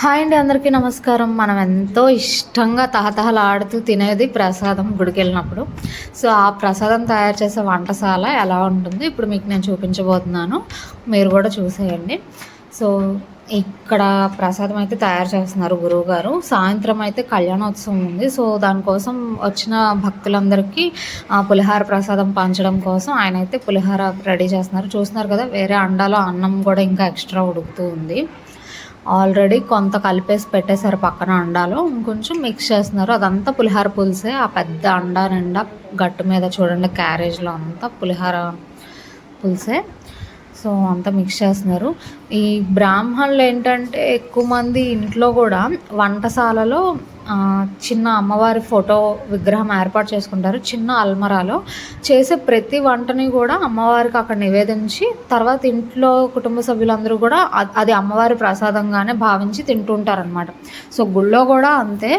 Hi అండి అందరికీ నమస్కారం. మనం ఎంతో ఇష్టంగా తహతహలాడుతూ తినేది ప్రసాదం గుడికి వెళ్ళినప్పుడు సో ఆ ప్రసాదం తయారు చేసే వంటశాల ఎలా ఉంటుంది? ఇప్పుడు మీకు నేను చూపించబోతున్నాను. మీరు కూడా చూసేయండి. సో ఇక్కడ ప్రసాదం అయితే తయారు చేస్తున్నారు గురువు గారు సాయంత్రం అయితే కళ్యాణోత్సవం ఉంది. సో దానికోసం వచ్చిన భక్తులందరికీ ఆ, పులిహార ప్రసాదం పంచడం కోసం ఆయన అయితే పులిహార రెడీ చేస్తున్నారు. చూస్తున్నారు కదా వేరే అండాలో అన్నం కూడా ఇంకా ఎక్స్ట్రా ఉడుకుతూ ఉంది. ఆల్రెడీ కొంత కలిపేసి పెట్టేశారు పక్కన అండాలో. ఇంకొంచెం మిక్స్ చేస్తున్నారు. అదంతా పులిహార పులుసే. ఆ పెద్ద అండా నిండా గట్టు మీద చూడండి క్యారేజ్లో అంతా పులిహార పులుసే. సో అంతా మిక్స్ చేస్తున్నారు. ఈ బ్రాహ్మణులు ఏంటంటే ఎక్కువ మంది ఇంట్లో కూడా వంటశాలలో చిన్న అమ్మవారి ఫోటో విగ్రహం ఏర్పాటు చేసుకుంటారు చిన్న అల్మరాలో. చేసే ప్రతి వంటని కూడా అమ్మవారికి అక్కడ నివేదించి తర్వాత ఇంట్లో కుటుంబ సభ్యులందరూ కూడా అది అమ్మవారి ప్రసాదంగానే భావించి తింటుంటారనమాట సో గుళ్ళో కూడా అంతే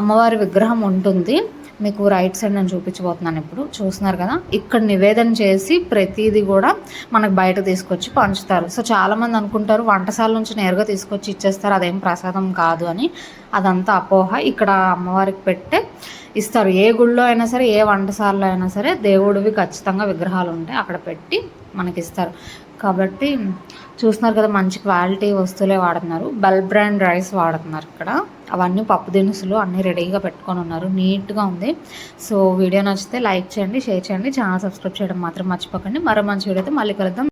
అమ్మవారి విగ్రహం ఉంటుంది. మీకు రైట్ సైడ్ నేను చూపించబోతున్నాను ఇప్పుడు. చూస్తున్నారు కదా? ఇక్కడ నివేదన చేసి ప్రతిదీ కూడా మనకు బయట తీసుకొచ్చి పంచుతారు. సో చాలామంది అనుకుంటారు వంటశాల నుంచి నేరుగా తీసుకొచ్చి ఇచ్చేస్తారు అదేం ప్రసాదం కాదు అని. అదంతా అపోహ. ఇక్కడ అమ్మవారికి పెట్టే ఇస్తారు. ఏ గుళ్ళో అయినా సరే ఏ వంటశాలలో అయినా సరే దేవుడివి ఖచ్చితంగా విగ్రహాలు ఉంటాయి అక్కడ పెట్టి మనకి ఇస్తారు కాబట్టి చూస్తున్నారు కదా మంచి క్వాలిటీ వస్తువులే వాడుతున్నారు. బెల్ బ్రాండ్ రైస్ వాడుతున్నారు ఇక్కడ. అవన్నీ పప్పు దినుసులు అన్నీ రెడీగా పెట్టుకొని ఉన్నారు. నీట్గా ఉంది. సో వీడియో నచ్చితే లైక్ చేయండి షేర్ చేయండి. ఛానల్ సబ్స్క్రైబ్ చేయడం మాత్రం మర్చిపోకండి. మరో మంచి వీడియోతో మళ్ళీ కలుద్దాం.